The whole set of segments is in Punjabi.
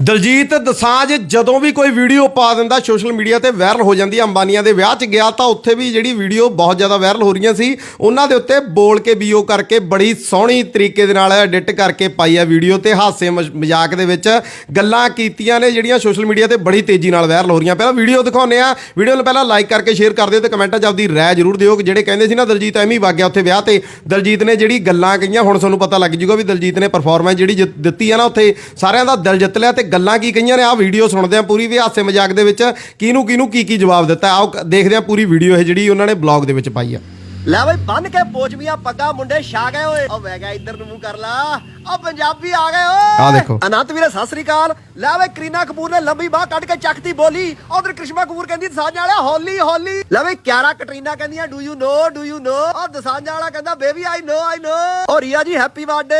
ਦਲਜੀਤ ਦਸਾਂਝ ਜਦੋਂ ਵੀ ਕੋਈ ਵੀਡੀਓ ਪਾ ਦਿੰਦਾ, ਸੋਸ਼ਲ ਮੀਡੀਆ ਤੇ ਵਾਇਰਲ ਹੋ ਜਾਂਦੀ ਹੈ ਅੰਬਾਨੀਆਂ ਦੇ ਵਿਆਹ 'ਚ ਗਿਆ ਤਾਂ ਉੱਥੇ ਵੀ ਜਿਹੜੀ ਵੀਡੀਓ ਬਹੁਤ ਜ਼ਿਆਦਾ ਵਾਇਰਲ ਹੋ ਰਹੀਆਂ ਸੀ, ਉਹਨਾਂ ਦੇ ਉੱਤੇ ਬੋਲ ਕੇ ਵੀਓ ਕਰਕੇ ਬੜੀ ਸੋਹਣੀ ਤਰੀਕੇ ਦੇ ਨਾਲ ਐਡਿਟ ਕਰਕੇ ਪਾਈ ਆ ਵੀਡੀਓ ਤੇ ਹਾਸੇ ਮਜ਼ਾਕ ਦੇ ਵਿੱਚ ਗੱਲਾਂ ਕੀਤੀਆਂ ਨੇ, ਜਿਹੜੀਆਂ ਸੋਸ਼ਲ ਮੀਡੀਆ ਤੇ ਬੜੀ ਤੇਜ਼ੀ ਨਾਲ ਵਾਇਰਲ ਹੋ ਰਹੀਆਂ। ਪਹਿਲਾਂ ਵੀਡੀਓ ਦਿਖਾਉਂਦੇ ਆ, ਵੀਡੀਓ ਨੂੰ ਪਹਿਲਾਂ ਲਾਈਕ ਕਰਕੇ ਸ਼ੇਅਰ ਕਰ ਦਿਓ ਤੇ ਕਮੈਂਟਾਂ 'ਚ ਆਪਦੀ ਰਾਏ ਜ਼ਰੂਰ ਦਿਓ ਕਿ ਜਿਹੜੇ ਕਹਿੰਦੇ ਸੀ ਨਾ, ਦਲਜੀਤ ਐਵੇਂ ਹੀ ਵਗ ਗਿਆ ਉੱਥੇ ਵਿਆਹ ਤੇ। ਦਲਜੀਤ ਨੇ ਜਿਹੜੀ ਗੱਲਾਂ ਕਹੀਆਂ, ਹੁਣ ਤੁਹਾਨੂੰ ਪਤਾ ਲੱਗ ਜੂਗਾ ਵੀ ਦਲਜੀਤ ਨੇ ਪਰਫਾਰਮੈਂਸ ਜਿਹੜੀ ਜਿੱਤ- ਦਿੱਤੀ ਆ ਨਾ, ਉੱਥੇ ਸਾਰਿਆਂ ਦਾ ਦਿਲ ਜਿੱਤ ਲਿਆ ਤੇ ਗੱਲਾਂ ਕੀ ਕਹੀਆਂ ਨੇ? ਆਹ ਵੀਡੀਓ ਸੁਣਦੇ ਆ ਪੂਰੀ ਵੀ ਹਾਸੇ ਮਜ਼ਾਕ ਦੇ ਵਿੱਚ। ਕਿਹਨੂੰ ਕਿਹਨੂੰ ਕੀ ਕੀ ਜਵਾਬ ਦਿੱਤਾ? ਆਓ ਦੇਖਦੇ ਆ ਪੂਰੀ ਵੀਡੀਓ ਇਹ ਜਿਹੜੀ ਉਹਨਾਂ ਨੇ ਬਲੌਗ ਦੇ ਵਿੱਚ ਪਾਈ ਆ। ਲੈ ਬਈ ਬੰਨ ਕੇ ਪੋਚਵੀਆਂ, ਪੱਗਾਂ, ਮੁੰਡੇ, ਛਾ ਗਏ ਓਏ। ਓ ਮੈਂ ਇੱਧਰ ਨੂੰ, ਮੂੰਹ ਕਰ ਲਾ। ਓ ਪੰਜਾਬੀ ਆ ਗਏ ਓਏ! ਆਹ ਦੇਖੋ। ਅਨੰਤ ਵੀਰੇ ਸਤਿ ਸ੍ਰੀ ਅਕਾਲ। ਲੈ ਬਈ ਕਰੀਨਾ ਕਪੂਰ ਨੇ ਲੰਬੀ ਬਾਹ ਕੱਢ ਕੇ ਚੱਕਤੀ ਬੋਲੀ। ਉਧਰ ਕ੍ਰਿਸ਼ਮਾ ਕਪੂਰ ਕਹਿੰਦੀ ਦਸਾਂਝਾ ਵਾਲਾ ਹੌਲੀ ਹੌਲੀ! ਲੈ ਬਈ ਕਿਆਰਾ ਕਟਰੀਨਾ ਕਹਿੰਦੀਆਂ do you know do you know ਓ ਦਸਾਂਝਾ ਵਾਲਾ ਕਹਿੰਦਾ ਬੇਬੀ ਆਈ ਨੋ ਆਈ ਨੋ ਓ ਰੀਆ ਜੀ ਹੈਪੀ ਬਰਥਡੇ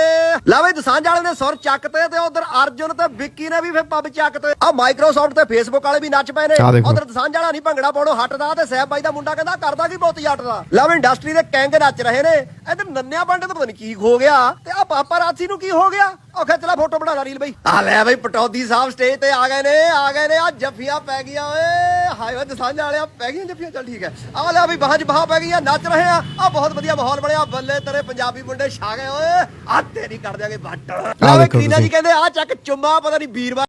ਲੈ ਬਈ ਦਸਾਂਝਾ ਵਾਲੇ ਨੇ ਸੁਰ ਚੱਕਤੇ ਤੇ ਉਧਰ ਅਰਜੁਨ ਤੇ ਵਿੱਕੀ ਨੇ ਵੀ ਫਿਰ ਪੱਬ ਚੱਕਤੇ ਆ ਮਾਈਕਰੋਸਾਫਟ ਤੇ ਫੇਸਬੁੱਕ ਵਾਲੇ ਵੀ ਨੱਚ ਪਏ ਨੇ। ਉਧਰ ਦਸਾਂਝਾ ਵਾਲਾ ਨਹੀਂ ਭੰਗੜਾ ਪਾਉਣੋਂ ਹਟਦਾ ਤੇ ਸਹਿਬ ਬਾਈ ਦਾ ਮੁੰਡਾ ਕਹਿੰਦਾ ਕਰਦਾ ਕੀ ਬਹੁਤ ਜੱਟ ਦਾ ਲਵ ਇੰਡਸਟਰੀ ਦੇ ਕੈਂਗ ਨੱਚ ਰਹੇ ਨੇ। ਇਧਰ ਨੰਨਿਆ ਬੰਡੇ ਤੋਂ ਪਤਾ ਨਹੀਂ ਕੀ ਹੋ ਗਿਆ। ਤੇ ਆ ਪਾਪਾ ਰਾਤੀ ਨੂੰ ਕੀ ਹੋ ਗਿਆ? ਉਹ ਖਿੱਚ ਲੈ ਫੋਟੋ ਬਣਾ ਲਾ ਰੀਲ ਬਈ। ਆ ਲੈ ਬਈ ਪਟੌਦੀ ਸਾਹਿਬ ਸਟੇਜ ਤੇ ਆ ਗਏ ਨੇ ਆ ਗਏ ਨੇ ਆ ਜੱਫੀਆਂ ਪੈ ਗਈਆਂ ਓਏ। ਹਾਏ ਓਏ ਦਸਾਂਝਾ ਵਾਲਿਆ ਪੈ ਗਈਆਂ ਜੱਫੀਆਂ ਚੱਲ ਠੀਕ ਹੈ। ਆ ਲੈ ਬਈ ਬਾਹਾਂ 'ਚ ਬਾਹਾਂ ਪੈ ਗਈਆਂ ਨੱਚ ਰਹੇ ਆ। ਆ ਬਹੁਤ ਵਧੀਆ ਮਾਹੌਲ ਬਣਿਆ ਬੱਲੇ ਤੇਰੇ ਪੰਜਾਬੀ ਮੁੰਡੇ ਛਾ ਗਏ ਓਏ। ਆ ਤੇਰੀ ਕਰ ਦਿਆਂਗੇ ਵੱਟ। ਲੈ ਬਈ ਦੇਖੋ ਕਰੀਨਾ ਜੀ ਤੁਸੀਂ। ਕਹਿੰਦੇ ਆ ਚੱਕ ਚੁੰਮਾ ਪਤਾ ਨਹੀਂ ਵੀਰਵਾਰ